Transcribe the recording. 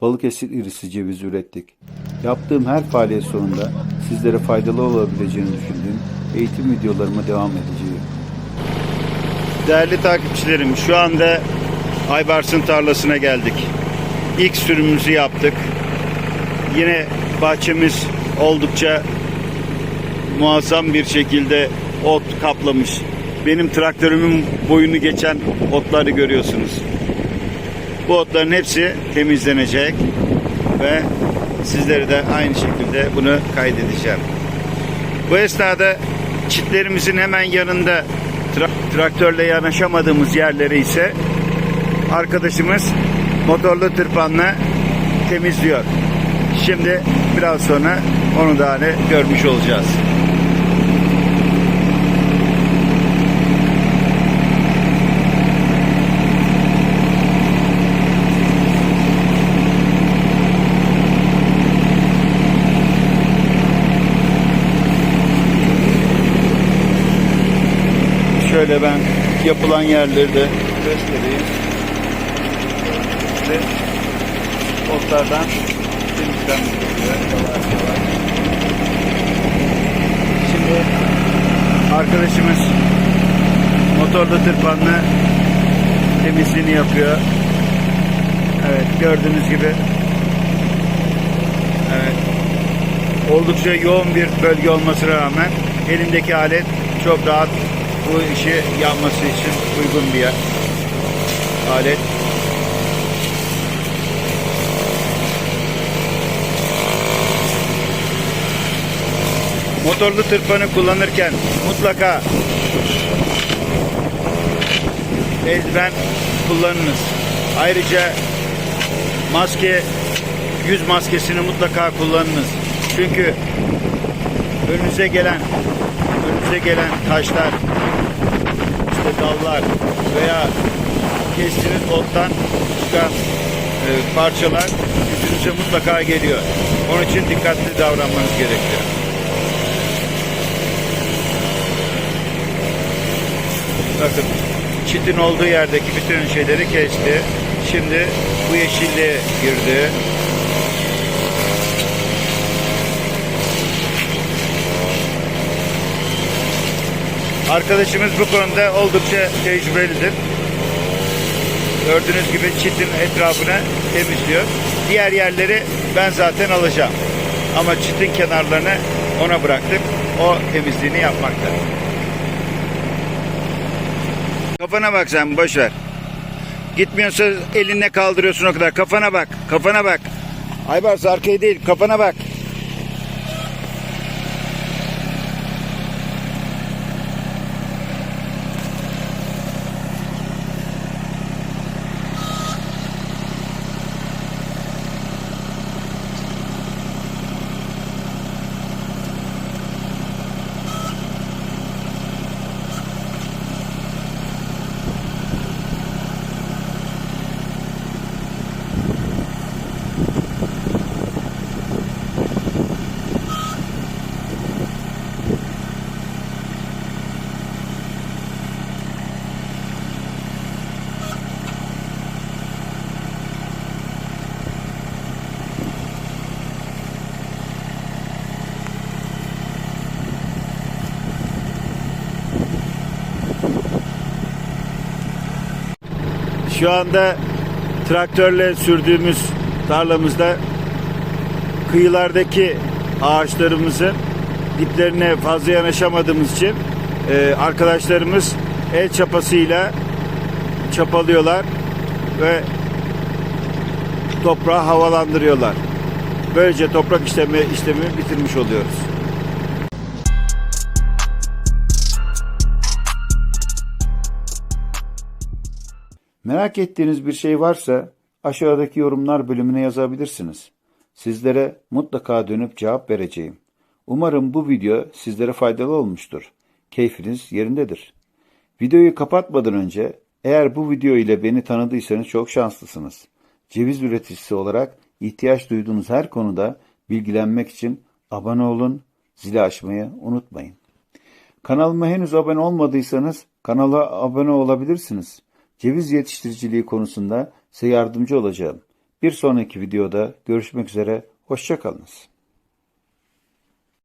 Balıkesir irisi ceviz ürettik. Yaptığım her faaliyet sonunda sizlere faydalı olabileceğini düşündüğüm eğitim videolarıma devam edeceğim. Değerli takipçilerim şu anda Aybars'ın tarlasına geldik. İlk sürümümüzü yaptık. Yine bahçemiz oldukça muazzam bir şekilde ot kaplamış. Benim traktörümün boyunu geçen otları görüyorsunuz. Bu otların hepsi temizlenecek ve sizlere de aynı şekilde bunu kaydedeceğim. Bu esnada çitlerimizin hemen yanında tra- traktörle yanaşamadığımız yerleri ise arkadaşımız motorlu tırpanla temizliyor. Şimdi biraz sonra onu da hani görmüş olacağız. Şöyle ben yapılan yerleri de göstereyim. Ve otlardan yavaş. Şimdi arkadaşımız motorlu tırpanla temizliğini yapıyor. Evet gördüğünüz gibi evet oldukça yoğun bir bölge olmasına rağmen elindeki alet çok rahat bu işi yapması için uygun bir yer. alet. Motorlu tırpanı kullanırken mutlaka eldiven kullanınız. Ayrıca maske, yüz maskesini mutlaka kullanınız. Çünkü önünüze gelen önünüze gelen taşlar, dallar veya kestiğiniz ottan çıkan e, parçalar yüzünüze mutlaka geliyor. Onun için dikkatli davranmanız gerekiyor. Bakın çitin olduğu yerdeki bütün şeyleri kesti. Şimdi bu yeşilliğe girdi. Arkadaşımız bu konuda oldukça tecrübelidir. Gördüğünüz gibi çitin etrafını temizliyor. Diğer yerleri ben zaten alacağım. Ama çitin kenarlarını ona bıraktık. O temizliğini yapmakta. Kafana bak sen boş ver. Gitmiyorsa elinle kaldırıyorsun o kadar. Kafana bak. Kafana bak. Aybars arkaya değil kafana bak. Şu anda traktörle sürdüğümüz tarlamızda kıyılardaki ağaçlarımızın diplerine fazla yanaşamadığımız için e, arkadaşlarımız el çapasıyla çapalıyorlar ve toprağı havalandırıyorlar. Böylece toprak işlemi, işlemi bitirmiş oluyoruz. Merak ettiğiniz bir şey varsa aşağıdaki yorumlar bölümüne yazabilirsiniz. Sizlere mutlaka dönüp cevap vereceğim. Umarım bu video sizlere faydalı olmuştur. Keyfiniz yerindedir. Videoyu kapatmadan önce eğer bu video ile beni tanıdıysanız çok şanslısınız. Ceviz üreticisi olarak ihtiyaç duyduğunuz her konuda bilgilenmek için abone olun, zili açmayı unutmayın. Kanalıma henüz abone olmadıysanız kanala abone olabilirsiniz. Ceviz yetiştiriciliği konusunda size yardımcı olacağım. Bir sonraki videoda görüşmek üzere, hoşçakalınız.